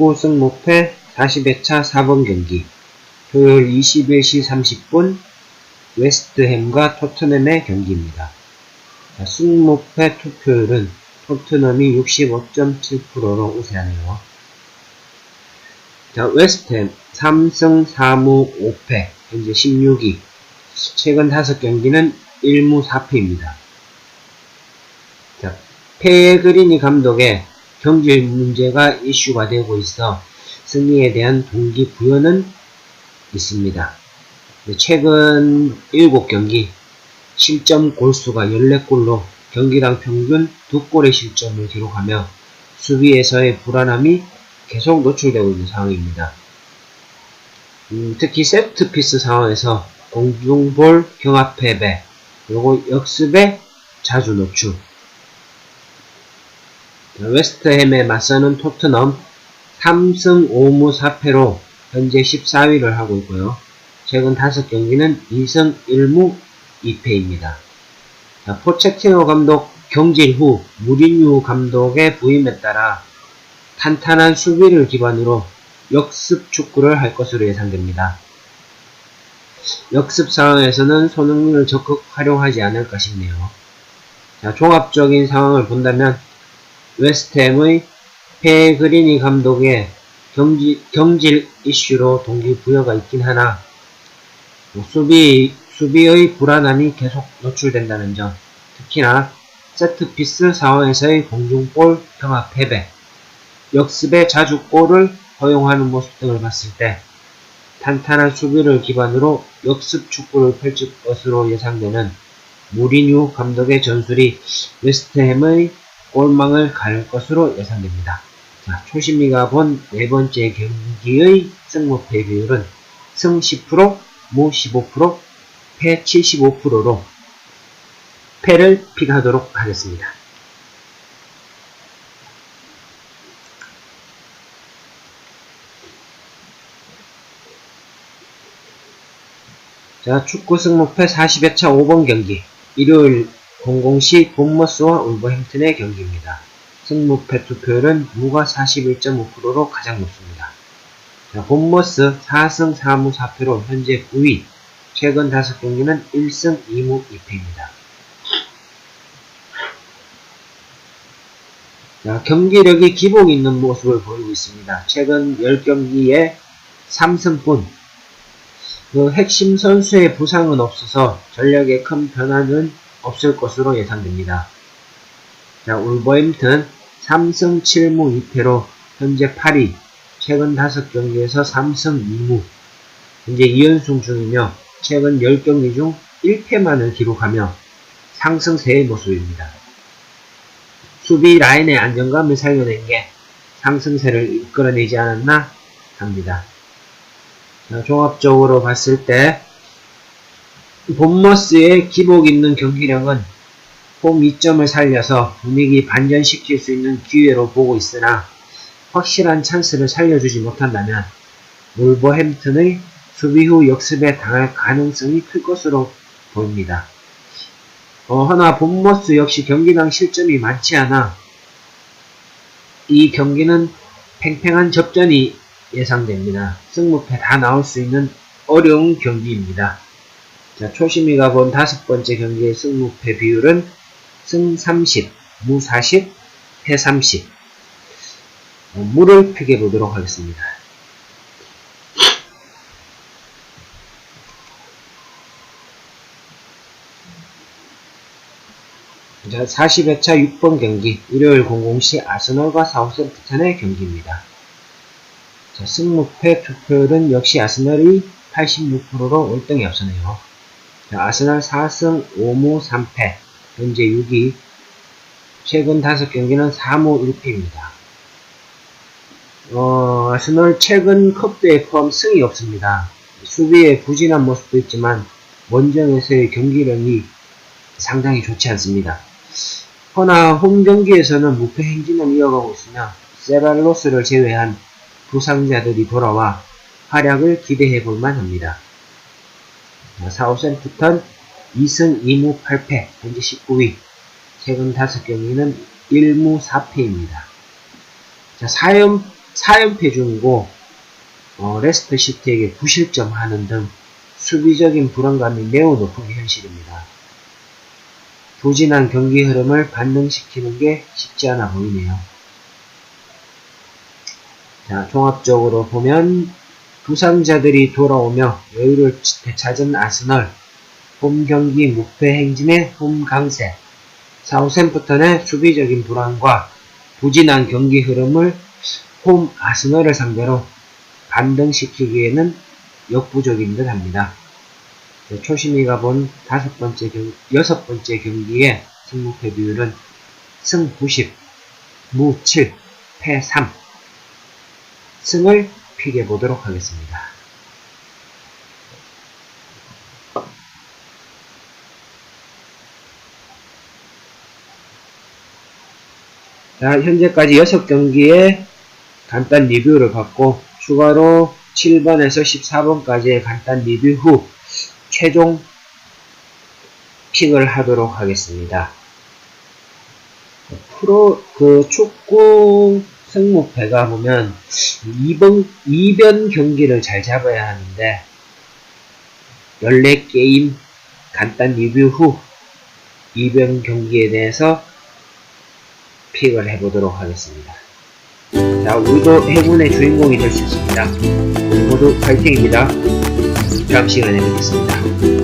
축구 승무패 40회차 4번 경기 토요일 21시 30분 웨스트햄과 토트넘의 경기입니다. 자, 승무패 투표율은 토트넘이 65.7%로 우세하네요. 자, 웨스트햄 3승 4무 5패 현재 16위 최근 5경기는 1무 4패입니다. 자, 페그리니 감독의 경질 문제가 이슈가 되고 있어 승리에 대한 동기부여는 있습니다. 최근 7경기 실점 골수가 14골로 경기당 평균 2골의 실점을 기록하며 수비에서의 불안함이 계속 노출되고 있는 상황입니다. 음, 특히 세트피스 상황에서 공중볼 경합 패배 그리고 역습에 자주 노출 웨스트햄에 맞서는 토트넘 3승 5무 4패로 현재 14위를 하고 있고요. 최근 5경기는 2승 1무 2패입니다. 포체티노 감독 경질 후 무리뉴 감독의 부임에 따라 탄탄한 수비를 기반으로 역습 축구를 할 것으로 예상됩니다. 역습 상황에서는 손흥민을 적극 활용하지 않을까 싶네요. 자, 종합적인 상황을 본다면 웨스트햄의 페그리니 감독의 경지, 경질 이슈로 동기부여가 있긴 하나 뭐 수비, 수비의 불안함이 계속 노출된다는 점 특히나 세트피스 상황에서의 공중볼 경합 패배 역습에 자주 골을 허용하는 모습 등을 봤을 때 탄탄한 수비를 기반으로 역습 축구를 펼칠 것으로 예상되는 무리뉴 감독의 전술이 웨스트햄의 골망을 갈 것으로 예상됩니다. 자, 초심이가 본 네 번째 경기의 승무패 비율은 승 10%, 무 15%, 패 75%로 패를 픽하도록 하겠습니다. 자, 축구 승무패 40회차 5번 경기. 일요일 00시 본머스와 울버햄튼의 경기입니다. 승무패 투표율은 무가 41.5%로 가장 높습니다. 자, 본머스 4승 4무 4패로 현재 9위, 최근 5경기는 1승 2무 2패입니다. 자, 경기력이 기복 있는 모습을 보이고 있습니다. 최근 10경기에 3승뿐 그 핵심 선수의 부상은 없어서 전력에 큰 변화는 없을 것으로 예상됩니다. 자, 울버햄튼 3승 7무 2패로 현재 8위, 최근 5경기에서 3승 2무, 현재 2연승 중이며 최근 10경기 중 1패만을 기록하며 상승세의 모습입니다. 수비 라인의 안정감을 살려낸 게 상승세를 이끌어내지 않았나 합니다. 종합적으로 봤을 때 본머스의 기복 있는 경기력은 홈 2점을 살려서 분위기 반전시킬 수 있는 기회로 보고 있으나 확실한 찬스를 살려주지 못한다면 울버햄튼의 수비 후 역습에 당할 가능성이 클 것으로 보입니다. 어, 하나 본머스 역시 경기당 실점이 많지 않아 이 경기는 팽팽한 접전이 예상됩니다. 승무패 다 나올 수 있는 어려운 경기입니다. 자, 초심이가 본 다섯 번째 경기의 승무패 비율은 승 30, 무 40, 패 30. 어, 무를 픽해 보도록 하겠습니다. 자, 40회차 6번 경기, 일요일 00시 아스널과 사우스햄프턴의 경기입니다. 자, 승무패 투표율은 역시 아스널이 86%로 월등히 앞서네요. 자, 아스널 4승 5무 3패, 현재 6위, 최근 5경기는 4무 1패입니다. 어, 아스널 최근 컵대에 포함 승이 없습니다. 수비에 부진한 모습도 있지만 원정에서의 경기력이 상당히 좋지 않습니다. 허나 홈 경기에서는 무패 행진을 이어가고 있으며 세발로스를 제외한 부상자들이 돌아와 활약을 기대해 볼 만 합니다. 사우센프턴 2승 2무 8패, 현재 19위. 최근 5경기는 1무 4패입니다. 자, 4연, 4연패 중이고 어, 레스터 시티에게 9실점 하는 등 수비적인 불안감이 매우 높은 게 현실입니다. 부진한 경기 흐름을 반등시키는 게 쉽지 않아 보이네요. 자, 종합적으로 보면 부상자들이 돌아오며 여유를 되찾은 아스널, 홈 경기 무패 행진의 홈 강세, 사우샘프턴의 수비적인 불안과 부진한 경기 흐름을 홈 아스널을 상대로 반등시키기에는 역부족인 듯 합니다. 네, 초심이가 본 다섯 번째 경, 여섯 번째 경기의 승무패 비율은 승 90, 무 7, 패 3. 승을 픽해 보도록 하겠습니다. 자, 현재까지 6경기의 간단 리뷰를 받고 추가로 7번에서 14번까지의 간단 리뷰 후 최종 픽을 하도록 하겠습니다. 프로 그 축구 승무패가 보면 2번, 2변 경기를 잘 잡아야 하는데 14게임 간단 리뷰 후 2변 경기에 대해서 픽을 해보도록 하겠습니다. 자, 우리도 행운의 주인공이 될 수 있습니다. 모두 파이팅입니다. 다음 시간에 뵙겠습니다.